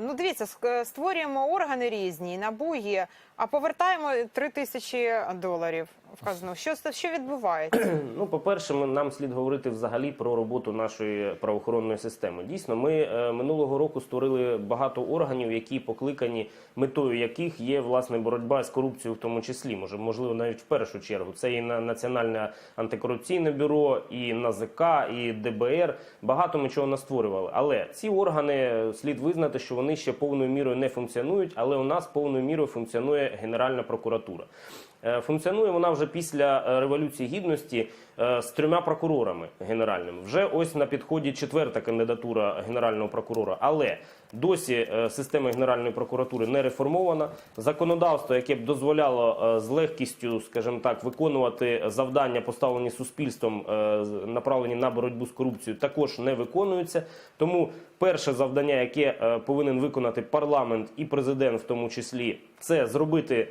Ну, дивіться, е, створюємо органи різні, НАБУ є, а повертаємо 3 тисячі доларів в. Що, що відбувається? Ну, по-перше, нам слід говорити взагалі про роботу нашої правоохоронної системи. Дійсно, ми е, минулого року створили багато органів, які покликані метою яких є власне боротьба з корупцією, в тому числі, може, можливо, навіть в першу чергу. Це і на Національне антикорупційне бюро, і НАЗК, і ДБР. Багато ми чого настворювали. Але ці органи е, слід визнати, що вони ще повною мірою не функціонують, але у нас повною мірою функціонує Генеральна прокуратура. Е, Функціонує вона вже після е, революції гідності е, з трьома прокурорами генеральними. Вже ось на підході четверта кандидатура генерального прокурора. Але досі е, система генеральної прокуратури не реформована. Законодавство, яке б дозволяло е, з легкістю, скажімо так, виконувати завдання, поставлені суспільством, е, направлені на боротьбу з корупцією, також не виконується. Тому перше завдання, яке повинен виконати парламент і президент, в тому числі, це зробити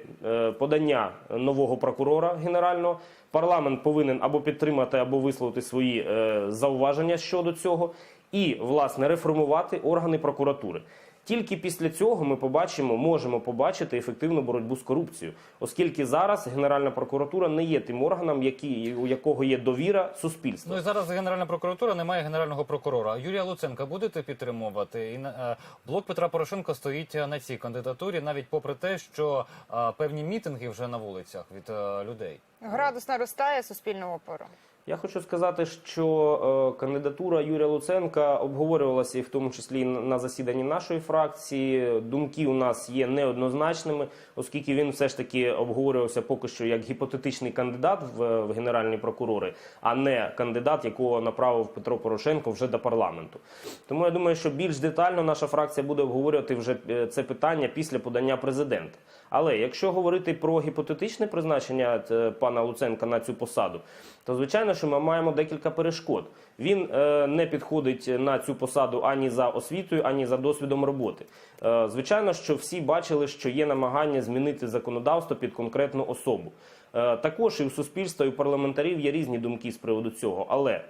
подання нового прокурора генерального. Парламент повинен або підтримати, або висловити свої зауваження щодо цього, і власне реформувати органи прокуратури. Тільки після цього ми побачимо, можемо побачити ефективну боротьбу з корупцією, оскільки зараз Генеральна прокуратура не є тим органом, який, у якого є довіра суспільства. Ну і зараз Генеральна прокуратура немає генерального прокурора. Юрія Луценка будете підтримувати? І на- е, блок Петра Порошенка стоїть на цій кандидатурі, навіть попри те, що е, певні мітинги вже на вулицях від е, людей. Градус наростає суспільного опору. Я хочу сказати, що е, кандидатура Юрія Луценка обговорювалася і в тому числі на- засіданні нашої фракції. Думки у нас є неоднозначними, оскільки він все ж таки обговорювався поки що як гіпотетичний кандидат в, в генеральні прокурори, а не кандидат, якого направив Петро Порошенко вже до парламенту. Тому я думаю, що більш детально наша фракція буде обговорювати вже е, це питання після подання президента. Але якщо говорити про гіпотетичне призначення е, пана Луценка на цю посаду, то звичайно, що ми маємо декілька перешкод. Він е, не підходить на цю посаду ані за освітою, ані за досвідом роботи. Е, звичайно, що всі бачили, що є намагання змінити законодавство під конкретну особу. Е, також і в суспільства, і в парламентарів є різні думки з приводу цього. Але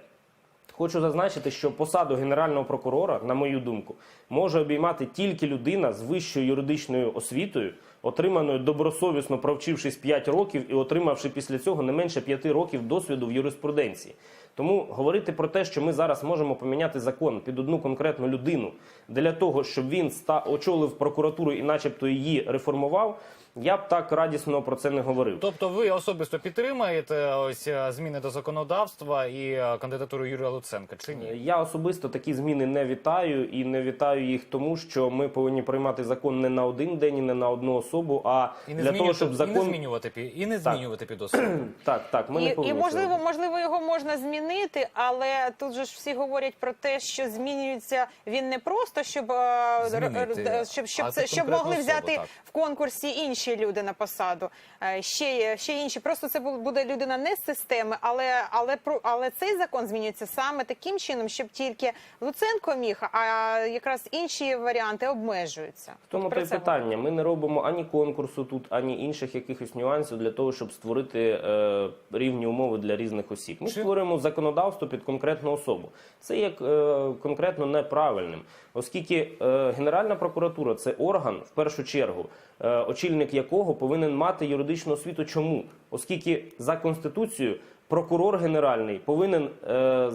Хочу зазначити, що посаду генерального прокурора, на мою думку, може обіймати тільки людина з вищою юридичною освітою, отриманою добросовісно провчившись 5 років і отримавши після цього не менше 5 років досвіду в юриспруденції. Тому говорити про те, що ми зараз можемо поміняти закон під одну конкретну людину для того, щоб він ста очолив прокуратуру і, начебто, її реформував, я б так радісно про це не говорив. Тобто, ви особисто підтримаєте ось зміни до законодавства і кандидатуру Юрія Луценка чи ні? Я особисто такі зміни не вітаю і не вітаю їх тому, що ми повинні приймати закон не на один день і не на одну особу, а І не для того, щоб і не закон змінювати пі- і не змінювати під особу. так, так, ми не І, і можливо, можливо, його можна змінити, але тут же ж всі говорять про те, що змінюється він не просто, щоб, е, Змінити, щоб, щоб, це, щоб могли особу, взяти так. в конкурсі інші люди на посаду. Е, Ще, ще інші. Просто це бу- буде людина не з системи, але, але, про- але цей закон змінюється саме таким чином, щоб тільки Луценко міг, а якраз інші варіанти обмежуються. В тому це питання. Ми не робимо ані конкурсу тут, ані інших якихось нюансів для того, щоб створити е, рівні умови для різних осіб. Ми Чи- створюємо законодавство під конкретну особу. Це є е, конкретно неправильним, оскільки е, Генеральна прокуратура це орган в першу чергу, е, очільник якого повинен мати юридичну освіту. Чому? Оскільки за конституцією. Прокурор генеральний повинен е, е,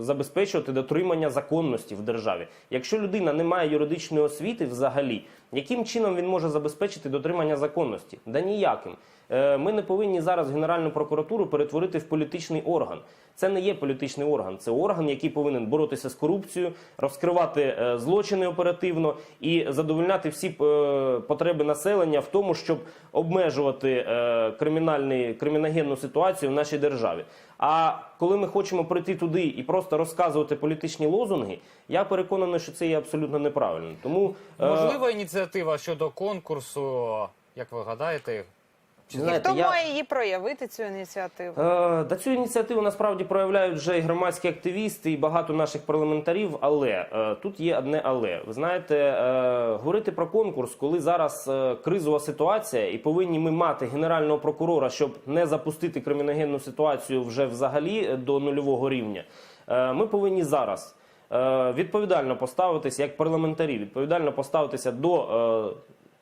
забезпечувати дотримання законності в державі. Якщо людина не має юридичної освіти взагалі, яким чином він може забезпечити дотримання законності? Да ніяким. Е, ми не повинні зараз Генеральну прокуратуру перетворити в політичний орган. Це не є політичний орган, це орган, який повинен боротися з корупцією, розкривати е, злочини оперативно і задовольняти всі е, потреби населення в тому, щоб обмежувати е, кримінальний криміногенну ситуацію в нашій державі. А коли ми хочемо прийти туди і просто розказувати політичні лозунги, я переконаний, що це є абсолютно неправильно. Тому е, Можлива ініціатива щодо конкурсу, як ви гадаєте? Чи І знаєте, хто я- має її проявити цю ініціативу? Е, До цю ініціативу насправді проявляють вже і громадські активісти, і багато наших парламентарів. Але е, тут є одне але. Ви знаєте, е, говорити про конкурс, коли зараз е, кризова ситуація, і повинні ми мати генерального прокурора, щоб не запустити криміногенну ситуацію вже взагалі до нульового рівня. е, Ми повинні зараз. е, відповідально поставитися як парламентарі, відповідально поставитися до е,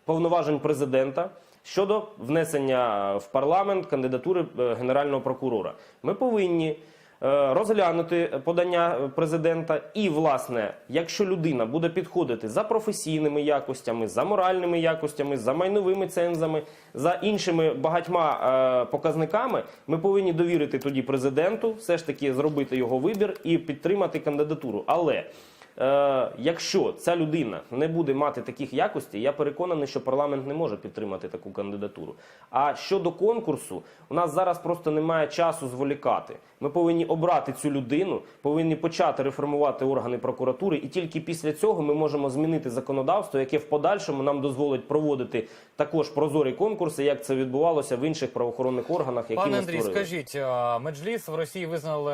повноважень президента. Щодо внесення в парламент кандидатури е, генерального прокурора, ми повинні е, розглянути подання президента. І, власне, якщо людина буде підходити за професійними якостями, за моральними якостями, за майновими цензами, за іншими багатьма е, показниками, ми повинні довірити тоді президенту, все ж таки зробити його вибір і підтримати кандидатуру. Але Е, якщо ця людина не буде мати таких якостей, я переконаний, що парламент не може підтримати таку кандидатуру. А щодо конкурсу, у нас зараз просто немає часу зволікати. Ми повинні обрати цю людину, повинні почати реформувати органи прокуратури, і тільки після цього ми можемо змінити законодавство, яке в подальшому нам дозволить проводити також прозорі конкурси, як це відбувалося в інших правоохоронних органах, які Пане Андрій, створили. скажіть, Меджліс в Росії визнали